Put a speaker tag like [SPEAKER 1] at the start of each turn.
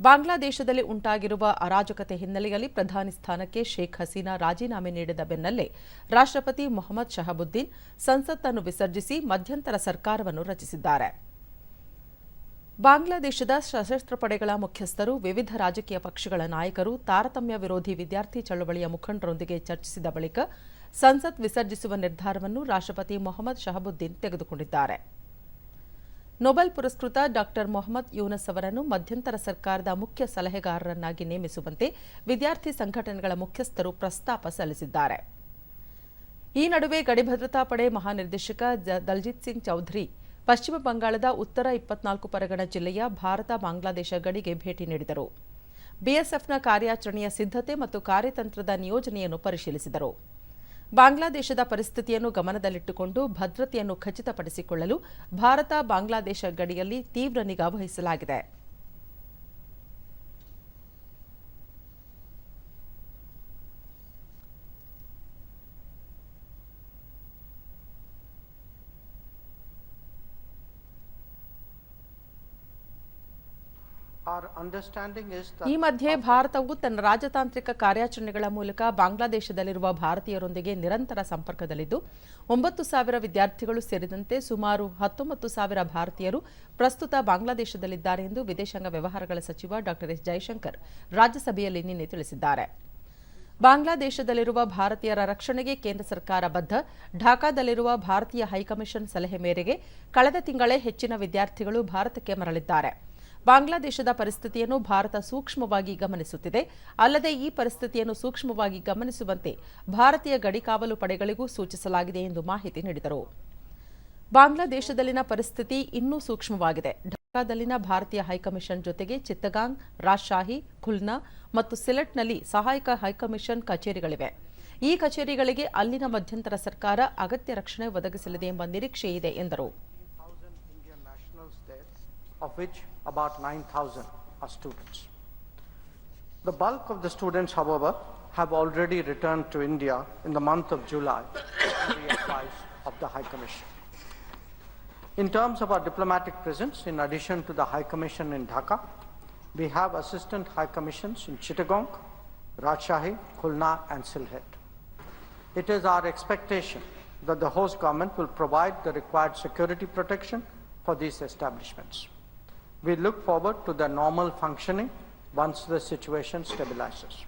[SPEAKER 1] ಬಾಂಗ್ಲಾದೇಶದಲ್ಲಿ ಉಂಟಾಗಿರುವ ಅರಾಜಕತೆ ಹಿನ್ನೆಲೆಯಲ್ಲಿ ಪ್ರಧಾನಿ ಸ್ಥಾನಕ್ಕೆ ಶೇಖ್ ಹಸೀನಾ ರಾಜೀನಾಮೆ ನೀಡಿದ ಬೆನ್ನಲ್ಲೇ ರಾಷ್ಟ್ರಪತಿ ಮೊಹಮ್ಮದ್ ಶಹಬುದ್ದೀನ್ ಸಂಸತ್ತನ್ನು ವಿಸರ್ಜಿಸಿ ಮಧ್ಯಂತರ ಸರ್ಕಾರವನ್ನು ರಚಿಸಿದ್ದಾರೆ. ಬಾಂಗ್ಲಾದೇಶದ ಸಶಸ್ತ್ರ ಪಡೆಗಳ ಮುಖ್ಯಸ್ಥರು ವಿವಿಧ ರಾಜಕೀಯ ಪಕ್ಷಗಳ ನಾಯಕರು, ತಾರತಮ್ಯ ವಿರೋಧಿ ವಿದ್ಯಾರ್ಥಿ ಚಳವಳಿಯ ಮುಖಂಡರೊಂದಿಗೆ ಚರ್ಚಿಸಿದ ಬಳಿಕ ಸಂಸತ್ ವಿಸರ್ಜಿಸುವ ನಿರ್ಧಾರವನ್ನು ರಾಷ್ಟ್ರಪತಿ ಮೊಹಮ್ಮದ್ ಶಹಬುದ್ದೀನ್ ತೆಗೆದುಕೊಂಡಿದ್ದಾರೆ. ನೊಬೆಲ್ ಪುರಸ್ಕೃತ ಡಾಕ್ಟರ್ ಮೊಹಮ್ಮದ್ ಯೂನಸ್ ಅವರನ್ನು ಮಧ್ಯಂತರ ಸರ್ಕಾರದ ಮುಖ್ಯ ಸಲಹೆಗಾರರನ್ನಾಗಿ ನೇಮಿಸುವಂತೆ ವಿದ್ಯಾರ್ಥಿ ಸಂಘಟನೆಗಳ ಮುಖ್ಯಸ್ಥರು ಪ್ರಸ್ತಾಪ ಸಲ್ಲಿಸಿದ್ದಾರೆ. ಈ ನಡುವೆ ಗಡಿ ಭದ್ರತಾ ಪಡೆ ಮಹಾನಿರ್ದೇಶಕ ದಲ್ಜಿತ್ ಸಿಂಗ್ ಚೌಧರಿ ಪಶ್ಚಿಮ ಬಂಗಾಳದ ಉತ್ತರ ಇಪ್ಪತ್ನಾಲ್ಕು ಪರಗಣ ಜಿಲ್ಲೆಯ ಭಾರತ ಬಾಂಗ್ಲಾದೇಶ ಗಡಿಗೆ ಭೇಟಿ ನೀಡಿದರು. ಬಿಎಸ್ಎಫ್ನ ಕಾರ್ಯಾಚರಣೆಯ ಸಿದ್ಧತೆ ಮತ್ತು ಕಾರ್ಯತಂತ್ರದ ನಿಯೋಜನೆಯನ್ನು ಪರಿಶೀಲಿಸಿದರು. ಬಾಂಗ್ಲಾದೇಶದ ಪರಿಸ್ಥಿತಿಯನ್ನು ಗಮನದಲ್ಲಿಟ್ಟುಕೊಂಡು ಭದ್ರತೆಯನ್ನು ಖಚಿತಪಡಿಸಿಕೊಳ್ಳಲು ಭಾರತ ಬಾಂಗ್ಲಾದೇಶ ಗಡಿಯಲ್ಲಿ ತೀವ್ರ ನಿಗಾ ವಹಿಸಲಾಗಿದೆ. ಈ ಮಧ್ಯೆ ಭಾರತವು ತನ್ನ ರಾಜತಾಂತ್ರಿಕ ಕಾರ್ಯಾಚರಣೆಗಳ ಮೂಲಕ ಬಾಂಗ್ಲಾದೇಶದಲ್ಲಿರುವ ಭಾರತೀಯರೊಂದಿಗೆ ನಿರಂತರ ಸಂಪರ್ಕದಲ್ಲಿದ್ದು ಒಂಬತ್ತು ಸಾವಿರ ವಿದ್ಯಾರ್ಥಿಗಳು ಸೇರಿದಂತೆ ಸುಮಾರು ಹತ್ತೊಂಬತ್ತು ಸಾವಿರ ಭಾರತೀಯರು ಪ್ರಸ್ತುತ ಬಾಂಗ್ಲಾದೇಶದಲ್ಲಿದ್ದಾರೆ ಎಂದು ವಿದೇಶಾಂಗ ವ್ಯವಹಾರಗಳ ಸಚಿವ ಡಾ. ಎಸ್. ಜೈಶಂಕರ್ ರಾಜ್ಯಸಭೆಯಲ್ಲಿ ನಿನ್ನೆ ತಿಳಿಸಿದ್ದಾರೆ. ಬಾಂಗ್ಲಾದೇಶದಲ್ಲಿರುವ ಭಾರತೀಯರ ರಕ್ಷಣೆಗೆ ಕೇಂದ್ರ ಸರ್ಕಾರ ಬದ್ಧ. ಢಾಕಾದಲ್ಲಿರುವ ಭಾರತೀಯ ಹೈಕಮಿಷನ್ ಸಲಹೆ ಮೇರೆಗೆ ಕಳೆದ ತಿಂಗಳೇ ಹೆಚ್ಚಿನ ವಿದ್ಯಾರ್ಥಿಗಳು ಭಾರತಕ್ಕೆ ಮರಳಿದ್ದಾರೆ. ಬಾಂಗ್ಲಾದೇಶದ ಪರಿಸ್ಥಿತಿಯನ್ನು ಭಾರತ ಸೂಕ್ಷ್ಮವಾಗಿ ಗಮನಿಸುತ್ತಿದೆ. ಅಲ್ಲದೆ ಈ ಪರಿಸ್ಥಿತಿಯನ್ನು ಸೂಕ್ಷ್ಮವಾಗಿ ಗಮನಿಸುವಂತೆ ಭಾರತೀಯ ಗಡಿಕಾವಲು ಪಡೆಗಳಿಗೂ ಸೂಚಿಸಲಾಗಿದೆ ಎಂದು ಮಾಹಿತಿ ನೀಡಿದರು. ಬಾಂಗ್ಲಾದೇಶದಲ್ಲಿನ ಪರಿಸ್ಥಿತಿ ಇನ್ನೂ ಸೂಕ್ಷ್ಮವಾಗಿದೆ. ಢಾಕಾದಲ್ಲಿನ ಭಾರತೀಯ ಹೈಕಮಿಷನ್ ಜೊತೆಗೆ ಚಿತ್ತಗಾಂಗ್, ರಾಜ್ಶಾಹಿ, ಖುಲ್ನಾ ಮತ್ತು ಸಿಲೆಟ್ನಲ್ಲಿ ಸಹಾಯಕ ಹೈಕಮಿಷನ್ ಕಚೇರಿಗಳಿವೆ. ಈ ಕಚೇರಿಗಳಿಗೆ ಅಲ್ಲಿನ ಮಧ್ಯಂತರ ಸರ್ಕಾರ ಅಗತ್ಯ ರಕ್ಷಣೆ ಒದಗಿಸಲಿದೆ ಎಂಬ ನಿರೀಕ್ಷೆ ಇದೆ ಎಂದರು
[SPEAKER 2] 1,000 Indian nationals there, of which about 9,000 are students. The bulk of the students, however, have already returned to India in the month of July the advice of the High Commission. In terms of our diplomatic presence, in addition to the High Commission in Dhaka, we have assistant High Commissions in Chittagong, Rajshahi, Khulna, and Silhet. It is our expectation that the host government will provide the required security protection for these establishments. We look forward to the normal functioning once the situation stabilizes.